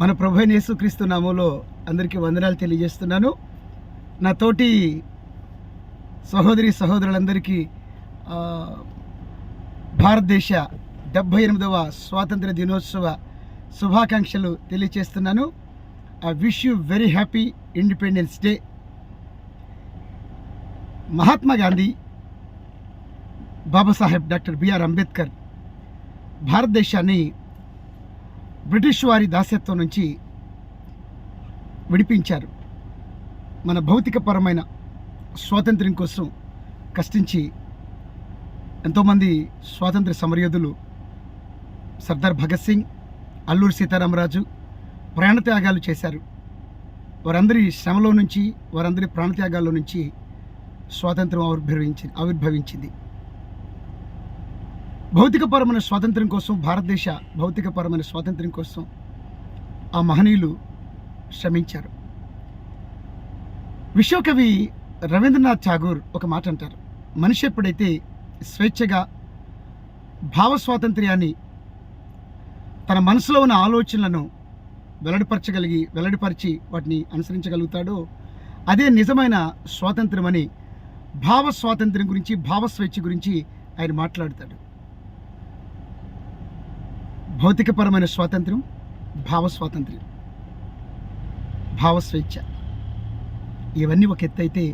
మన ప్రభు యేసుక్రీస్తు నామంలో అందరికీ వందనాలు తెలియజేస్తున్నాను. నా తోటి సహోదరి సహోదరులందరికీ భారతదేశ డెబ్భై ఎనిమిదవ స్వాతంత్ర దినోత్సవ శుభాకాంక్షలు తెలియజేస్తున్నాను. I wish you very happy independence day Mahatma Gandhi Babasaheb doctor B R Ambedkar భారతదేశాన్ని బ్రిటిష్ వారి దాస్యత్వం నుంచి విడిపించారు. మన భౌతికపరమైన స్వాతంత్ర్యం కోసం కష్టించి ఎంతోమంది స్వాతంత్ర సమరయోధులు సర్దార్ భగత్ సింగ్ అల్లూరి సీతారామరాజు ప్రాణత్యాగాలు చేశారు. వారందరి శ్రమలో నుంచి వారందరి ప్రాణత్యాగాల్లో నుంచి స్వాతంత్రం ఆవిర్భవించి ఆవిర్భవించింది. భౌతికపరమైన స్వాతంత్ర్యం కోసం భారతదేశ భౌతికపరమైన స్వాతంత్ర్యం కోసం ఆ మహనీయులు శ్రమించారు. విశ్వకవి రవీంద్రనాథ్ ఠాగూర్ ఒక మాట అంటారు. మనిషి ఎప్పుడైతే స్వేచ్ఛగా భావ స్వాతంత్ర్యాన్ని తన మనసులో ఉన్న ఆలోచనలను వెల్లడిపరచగలిగి వెల్లడిపరిచి వాటిని అనుసరించగలుగుతాడో అదే నిజమైన స్వాతంత్రం అని భావ స్వాతంత్ర్యం గురించి భావ స్వేచ్ఛ గురించి ఆయన మాట్లాడతాడు. భౌతికపరమైన స్వాతంత్ర్యం భావ స్వాతంత్ర్యం భావ స్వేచ్ఛ. ఇవన్నీ ఒక ఎత్తైతే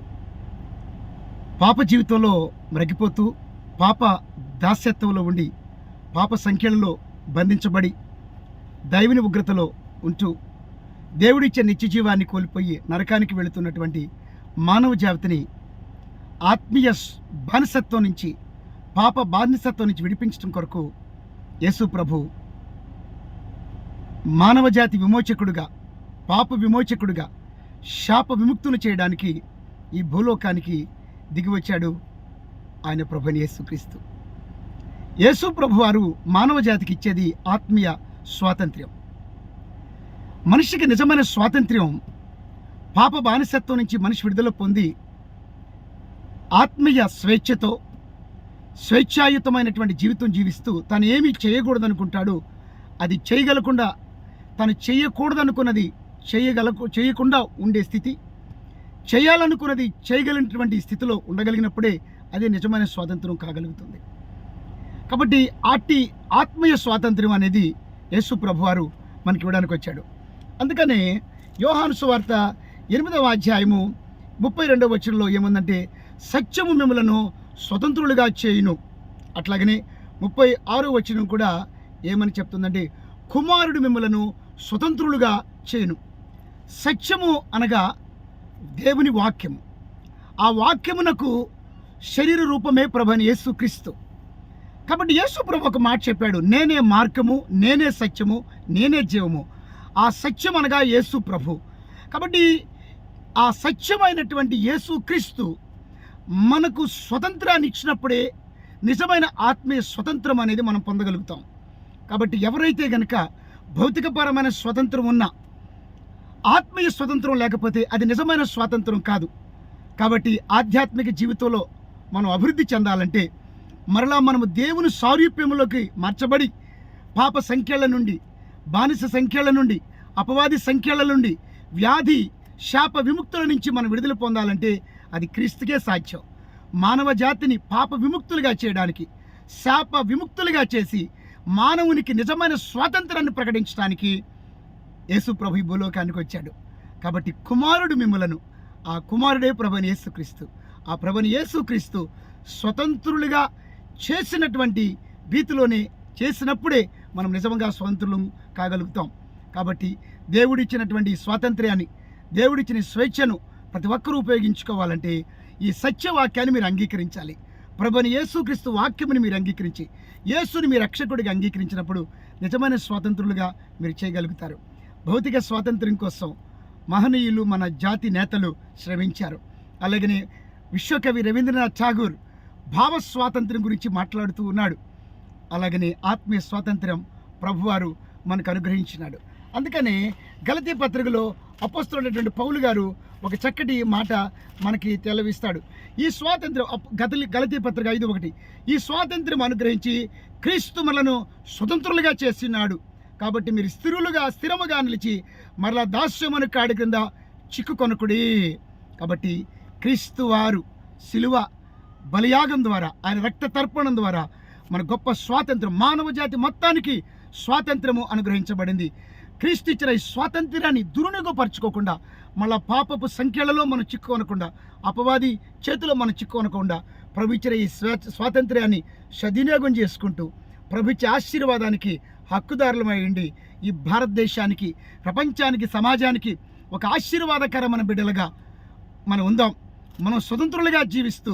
పాప జీవితంలో మ్రగిపోతూ పాప దాస్యత్వంలో ఉండి పాప సంఖ్యలలో బంధించబడి దైవుని ఉగ్రతలో ఉంటూ దేవుడిచ్చే నిత్య జీవాన్ని కోల్పోయి నరకానికి వెళుతున్నటువంటి మానవ జాతిని ఆత్మీయ బానిసత్వం నుంచి పాప బానిసత్వం నుంచి విడిపించడం కొరకు యేసు ప్రభు మానవజాతి విమోచకుడుగా పాప విమోచకుడుగా శాప విముక్తులు చేయడానికి ఈ భూలోకానికి దిగివచ్చాడు ఆయన ప్రభుని యేసుక్రీస్తు. యేసు ప్రభు వారు మానవ జాతికి ఇచ్చేది ఆత్మీయ స్వాతంత్ర్యం. మనిషికి నిజమైన స్వాతంత్ర్యం పాప బానిసత్వం నుంచి మనిషి విడుదల పొంది ఆత్మీయ స్వేచ్ఛతో స్వేచ్ఛాయుతమైనటువంటి జీవితం జీవిస్తూ తను ఏమి చేయకూడదనుకుంటాడో అది చేయగలకుండా తను చేయకూడదనుకున్నది చేయగల చేయకుండా ఉండే స్థితి. చేయాలనుకున్నది చేయగలిగినటువంటి స్థితిలో ఉండగలిగినప్పుడే అదే నిజమైన స్వాతంత్రం కాగలుగుతుంది. కాబట్టి అట్టి ఆత్మీయ స్వాతంత్ర్యం అనేది యేసు ప్రభువారు మనకి ఇవ్వడానికి వచ్చాడు. అందుకనే యోహాను సువార్త ఎనిమిదవ అధ్యాయము ముప్పై రెండవ వచనంలో ఏముందంటే సత్యము మిమ్మలను స్వతంత్రులుగా చేయును. అట్లాగనే ముప్పై ఆరో వచనం కూడా ఏమని చెప్తుందంటే కుమారుడు మిమ్మలను స్వతంత్రులుగా చేయను. సత్యము అనగా దేవుని వాక్యము. ఆ వాక్యమునకు శరీర రూపమే ప్రభని యేసుక్రీస్తు కాబట్టి యేసు ప్రభు ఒక మాట చెప్పాడు నేనే మార్గము నేనే సత్యము నేనే జీవము. ఆ సత్యం అనగా యేసు ప్రభు. కాబట్టి ఆ సత్యమైనటువంటి యేసు క్రీస్తు మనకు స్వతంత్రాన్ని ఇచ్చినప్పుడే నిజమైన ఆత్మీయ స్వతంత్రం అనేది మనం పొందగలుగుతాం. కాబట్టి ఎవరైతే కనుక భౌతికపరమైన స్వతంత్రం ఉన్నా ఆత్మీయ స్వతంత్రం లేకపోతే అది నిజమైన స్వాతంత్రం కాదు. కాబట్టి ఆధ్యాత్మిక జీవితంలో మనం అభివృద్ధి చెందాలంటే మరలా మనము దేవుని సారూప్యములోకి మార్చబడి పాప సంఖ్యల నుండి బానిస సంఖ్యల నుండి అపవాది సంఖ్యల నుండి వ్యాధి శాప విముక్తుల నుంచి మనం విడుదల పొందాలంటే అది క్రీస్తుకే సాధ్యం. మానవ జాతిని పాప విముక్తులుగా చేయడానికి శాప విముక్తులుగా చేసి మానవునికి నిజమైన స్వాతంత్రాన్ని ప్రకటించడానికి యేసు ప్రభు ఈ భూలోకానికి వచ్చాడు. కాబట్టి కుమారుడు మిమ్మలను ఆ కుమారుడే ప్రభుని యేసుక్రీస్తు. ఆ ప్రభుని యేసుక్రీస్తు స్వతంత్రులుగా చేసినటువంటి భీతిలోనే చేసినప్పుడే మనం నిజంగా స్వతంత్రులు కాగలుగుతాం. కాబట్టి దేవుడిచ్చినటువంటి స్వాతంత్ర్యాన్ని దేవుడిచ్చిన స్వేచ్ఛను ప్రతి ఒక్కరూ ఉపయోగించుకోవాలంటే ఈ సత్యవాక్యాన్ని మీరు అంగీకరించాలి. ప్రభుని యేసుక్రీస్తు వాక్యముని మీరు అంగీకరించి యేసుని మీ రక్షకుడిగా అంగీకరించినప్పుడు నిజమైన స్వాతంత్రులుగా మీరు చేయగలుగుతారు. భౌతిక స్వాతంత్ర్యం కోసం మహనీయులు మన జాతి నేతలు శ్రమించారు. అలాగనే విశ్వకవి రవీంద్రనాథ్ ఠాగూర్ భావ స్వాతంత్ర్యం గురించి మాట్లాడుతూ ఉన్నాడు. అలాగనే ఆత్మీయ స్వాతంత్ర్యం ప్రభువారు మనకు అనుగ్రహించినాడు. అందుకనే గలతీ పత్రికలో అపస్తున్నటువంటి పౌలు గారు ఒక చక్కటి మాట మనకి తెలవిస్తాడు. ఈ స్వాతంత్రం గతలి గలతీ పత్రిక ఐదు ఒకటి. ఈ స్వాతంత్ర్యం అనుగ్రహించి క్రీస్తు మనలను స్వతంత్రులుగా చేస్తున్నాడు కాబట్టి మీరు స్థిరులుగా స్థిరముగా నిలిచి మరలా దాస్యమను కాడి క్రింద చిక్కుకొనకుడి కాబట్టి క్రీస్తు వారు శిలువ బలియాగం ద్వారా ఆయన రక్త తర్పణం ద్వారా మన గొప్ప స్వాతంత్రం మానవ జాతి మొత్తానికి స్వాతంత్రము అనుగ్రహించబడింది. క్రీస్తు ఇచ్చిన ఈ స్వాతంత్రాన్ని దుర్వినియోగపరచుకోకుండా మళ్ళా పాపపు సంఖ్యలలో మనం చిక్కుకొనకుండా అపవాది చేతిలో మనం చిక్కుకొనకుండా ప్రభు ఇచ్చిన ఈ స్వా స్వాతంత్ర్యాన్ని సద్వినియోగం చేసుకుంటూ ప్రభు ఇచ్చే ఆశీర్వాదానికి హక్కుదారులమైండి ఈ భారతదేశానికి ప్రపంచానికి సమాజానికి ఒక ఆశీర్వాదకరమైన బిడ్డలుగా మనం ఉందాం. మనం స్వతంత్రులుగా జీవిస్తూ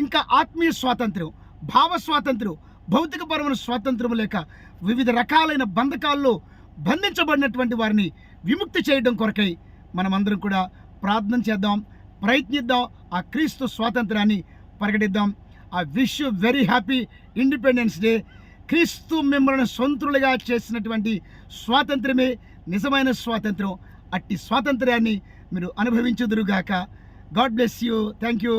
ఇంకా ఆత్మీయ స్వాతంత్ర్యం భావ స్వాతంత్ర్యం భౌతికపరమైన స్వాతంత్రం లేక వివిధ రకాలైన బంధకాల్లో బంధించబడినటువంటి వారిని విముక్తి చేయడం కొరకై మనమందరం కూడా ప్రార్థన చేద్దాం ప్రయత్నిద్దాం ఆ క్రీస్తు స్వాతంత్రాన్ని ప్రకటిద్దాం. ఆ wish very happy independence day క్రీస్తు మిమ్మల్ని సొంతులుగా చేసినటువంటి స్వాతంత్రమే నిజమైన స్వాతంత్రం. అట్టి స్వాతంత్ర్యాన్ని మీరు అనుభవించుదురుగాక. God bless you thank you